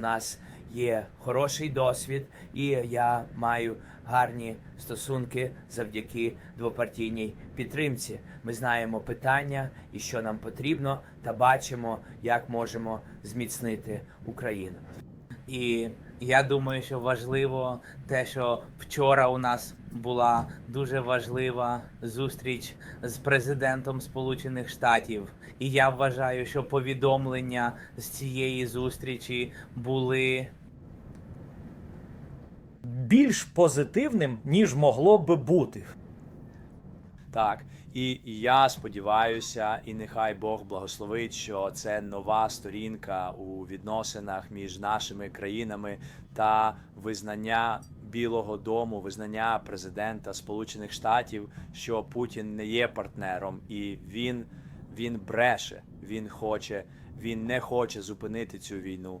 Нас є хороший досвід, і я маю гарні стосунки завдяки двопартійній підтримці. Ми знаємо питання і що нам потрібно, та бачимо, як можемо зміцнити Україну. І я думаю, що важливо те, що вчора у нас була дуже важлива зустріч з президентом Сполучених Штатів. І я вважаю, що повідомлення з цієї зустрічі були Більш позитивним, ніж могло би бути. Так, і я сподіваюся, і нехай Бог благословить, що це нова сторінка у відносинах між нашими країнами та визнання Білого Дому, визнання президента Сполучених Штатів, що Путін не є партнером, і він, він бреше, він хоче, він не хоче зупинити цю війну.